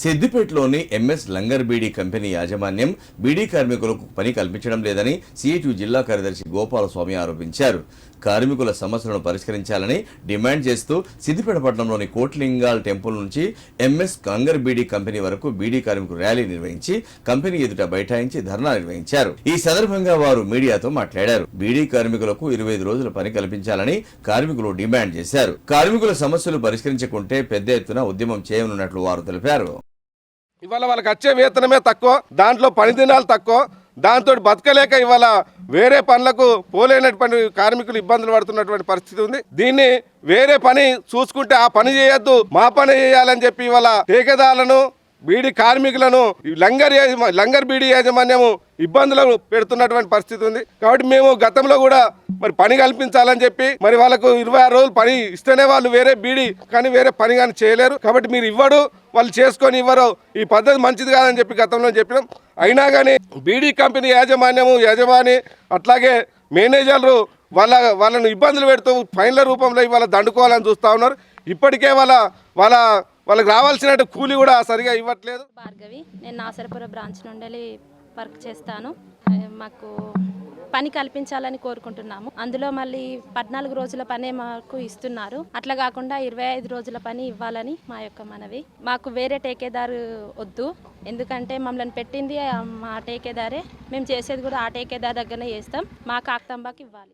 సిద్దిపేటలోని MS Langar beedi company యాజమాన్యం బీడీ కార్మికులకు పని కల్పించడం లేదని సిఐటి జిల్లా కార్యదర్శి గోపాలస్వామి ఆరోపించారు. కార్మికుల సమస్యలను పరిష్కరించాలని డిమాండ్ చేస్తూ సిద్దిపేట పట్టణంలోని కోట్లింగాల్ టెంపుల్ నుంచి ఎంఎస్ కంగర్ బీడీ కంపెనీ వరకు బీడీ కార్మికులు ర్యాలీ నిర్వహించి కంపెనీ ఎదుట బైఠాయించి ధర్నా నిర్వహించారు. ఈ సందర్భంగా వారు మీడియాతో మాట్లాడారు. బీడీ కార్మికులకు ఇరవై ఐదు రోజుల పని కల్పించాలని కార్మికులు డిమాండ్ చేశారు. కార్మికుల సమస్యలు పరిష్కరించకుంటే పెద్ద ఎత్తున ఉద్యమం చేయనున్నట్లు వారు తెలిపారు. ఇవాళ వాళ్ళకి వచ్చే వేతనమే తక్కువ దాంట్లో పని దినాలు తక్కువ దాంతో బతకలేక ఇవాళ వేరే పనులకు పోలేనటువంటి కార్మికులు ఇబ్బందులు పడుతున్నటువంటి పరిస్థితి ఉంది. దీన్ని వేరే పని చూసుకుంటే ఆ పని చేయొద్దు మా పని చేయాలని చెప్పి ఇవాళ ठेकेదారులను బీడీ కార్మికులను ఈ లంగర్ లంగర్ బీడీ యాజమాన్యము ఇబ్బందులు పెడుతున్నటువంటి పరిస్థితి ఉంది. కాబట్టి మేము గతంలో కూడా మరి పని కల్పించాలని చెప్పి మరి వాళ్ళకు ఇరవై ఆరు రోజులు పని ఇస్తేనే వాళ్ళు వేరే బీడీ కానీ వేరే పని కానీ చేయలేరు. కాబట్టి మీరు ఇవ్వడు వాళ్ళు చేసుకొని ఇవ్వరు ఈ పద్ధతి మంచిది కాదని చెప్పి గతంలో చెప్పినాం. అయినా కానీ బీడీ కంపెనీ యాజమాన్యము యజమాని అట్లాగే మేనేజర్లు వాళ్ళ వాళ్ళను ఇబ్బందులు పెడుతూ ఫైన్ల రూపంలో ఇవాళ దండుకోవాలని చూస్తూ ఉన్నారు. ఇప్పటికే వాళ్ళ వాళ్ళ వాళ్ళకి రావాల్సిన కూలీ కూడా సరిగా ఇవ్వట్లేదు. భార్గవి నేను నాసరపుర బ్రాంచ్ నుండి వర్క్ చేస్తాను. మాకు పని కల్పించాలని కోరుకుంటున్నాము. అందులో మళ్ళీ పద్నాలుగు రోజుల పనే మాకు ఇస్తున్నారు. అట్లా కాకుండా ఇరవై ఐదు రోజుల పని ఇవ్వాలని మా యొక్క మనవి. మాకు వేరే టేకేదారు వద్దు. ఎందుకంటే మమ్మల్ని పెట్టింది మా టేకేదారే. మేము చేసేది కూడా ఆ టేకేదార్ దగ్గరనే చేస్తాం. మా కాక్తంబాకి ఇవ్వాలి.